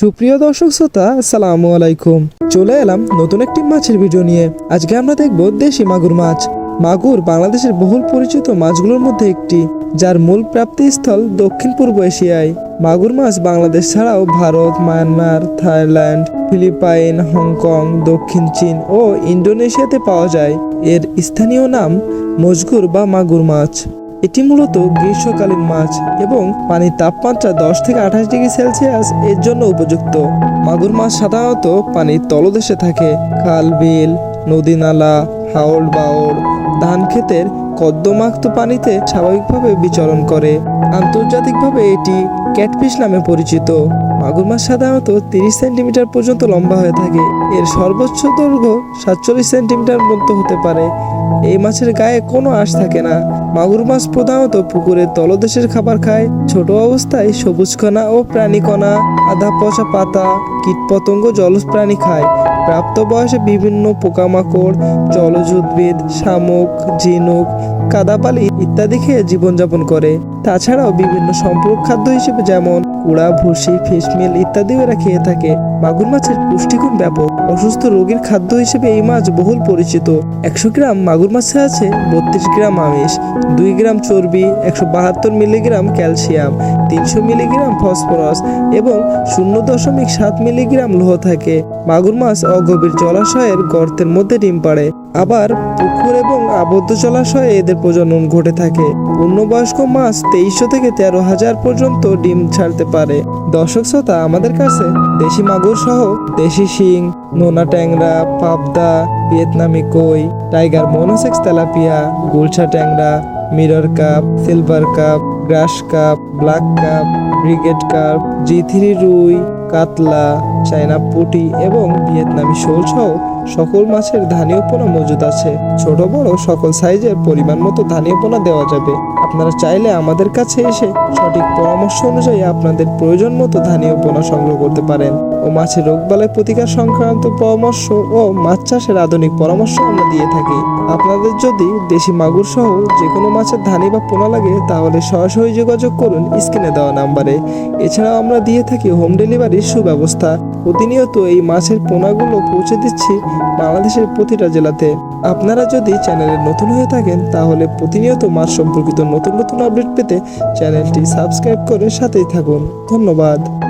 সুপ্রিয় দর্শক শ্রোতা, আসসালামু আলাইকুম। চলে এলাম নতুন একটি মাছের ভিডিও নিয়ে। আজকে আমরা দেখব দেশি মাগুর মাছ। মাগুর বাংলাদেশের বহুল পরিচিত মাছগুলোর মধ্যে একটি, যার মূল প্রাপ্তিস্থল দক্ষিণ পূর্ব এশিয়ায়। মাগুর মাছ বাংলাদেশ ছাড়াও Bharat, Myanmar, Thailand, Philippines, Hong Kong, দক্ষিণ চীন ও ইন্দোনেশিয়াতে পাওয়া যায়। এর স্থানীয় নাম মজগুর বা মাগুর মাছ। এটি মূলত গ্রীষ্মকালীন মাছ এবং পানির তাপমাত্রা দশ থেকে আঠাশ ডিগ্রি সেলসিয়াস এর জন্য উপযুক্ত। মাগুর মাছ সাধারণত পানির তলদেশে থাকে। খাল, বিল, নদী নালা হাওড় বাওড় ধান ক্ষেতের কদ্দমাক্ত পানিতে স্বাভাবিকভাবে বিচরণ করে। আন্তর্জাতিকভাবে এটি ক্যাটফিশ নামে পরিচিত। মাগুর মাছ সাধারণত তিরিশ সেন্টিমিটার পর্যন্ত লম্বা হয়ে থাকে। এর সর্বোচ্চ দৈর্ঘ্য সাতচল্লিশ সেন্টিমিটার মতো হতে পারে। এই মাছের গায়ে কোনো আঁশ থাকে না। মাগুর মাছ প্রধানত পুকুরের তলদেশের খাবার খায়। ছোট অবস্থায় সবুজ কণা ও প্রাণীকণা আধা পচা পাতা কীটপতঙ্গ জলজ প্রাণী খায়। প্রাপ্ত বয়সে বিভিন্ন পোকামাকড়, জলজ উদ্ভিদ, শামুক, ঝিনুক, কাদাপালি ইত্যাদি খেয়ে জীবনযাপন করে। তাছাড়াও বিভিন্ন সম্পূরক খাদ্য হিসেবে যেমন কুড়া, ভুসি, ফিশমিল ইত্যাদিও এরা খেয়ে থাকে। মাগুর মাছের পুষ্টিগুণ ব্যাপক। অসুস্থ রোগীর খাদ্য হিসেবে এই মাছ বহুল পরিচিত। একশো গ্রাম মাগুর মাছে আছে বত্রিশ গ্রাম আমিষ, দুই গ্রাম চর্বি, একশো বাহাত্তর মিলিগ্রাম ক্যালসিয়াম, তিনশো মিলিগ্রাম ফসফরাস এবং শূন্য দশমিক সাত মিলিগ্রাম লোহ থাকে। মাগুর মাছ অগভীর জলাশয়ের গর্তের মধ্যে ডিম পাড়ে। আবার পুকুর এবং আবদ্ধ জলাশয়ে এদের প্রজনন ঘটে থাকে। পূর্ণবয়স্ক মাছ তেইশশো থেকে তেরো হাজার পর্যন্ত ডিম ছাড়তে পারে। দর্শক শ্রোতা, আমাদের কাছে দেশি মাগুর সহ দেশি শিং, নোনা ট্যাংরা, পাবদা, ভিয়েতনামি কই, টাইগার মোনোসেক্স তেলাপিয়া, গুলশা ট্যাংরা, mirror carp, silver carp, grass carp, black carp, brigade carp G three রুই, কাতলা, চায়না পুটি এবং ভিয়েতনামি শোল সহ সকল মাছের ধানীয় পোনা মজুদ আছে। ছোট বড় সকল সাইজের পরিমাণ মতো ধানীয় পোনা দেওয়া যাবে। আপনারা চাইলে আমাদের কাছে এসে সঠিক পরামর্শ অনুযায়ী আপনাদের প্রয়োজন মতো ধানীয় পোনা সংগ্রহ করতে পারেন ও মাছের রোগবালাই প্রতিকার সংক্রান্ত পরামর্শ ও মাছ চাষের আধুনিক পরামর্শ আমরা দিয়ে থাকি। আপনাদের যদি দেশি মাগুর সহ যে কোনো মাছের ধানি বা পোনা লাগে, তাহলে সরাসরি যোগাযোগ করুন স্ক্রিনে দেওয়া নাম্বারে। এছাড়াও আমরা দিয়ে থাকি হোম ডেলিভারির সুব্যবস্থা। প্রতিনিয়ত এই মাছের পোনাগুলো পৌঁছে দিচ্ছি বাংলাদেশের প্রতিটা জেলাতে। আপনারা যদি চ্যানেলে নতুন হয়ে থাকেন, তাহলে প্রতিনিয়ত মাছ সম্পর্কিত নতুন নতুন আপডেট পেতে চ্যানেলটি সাবস্ক্রাইব করে সাথেই থাকুন। ধন্যবাদ।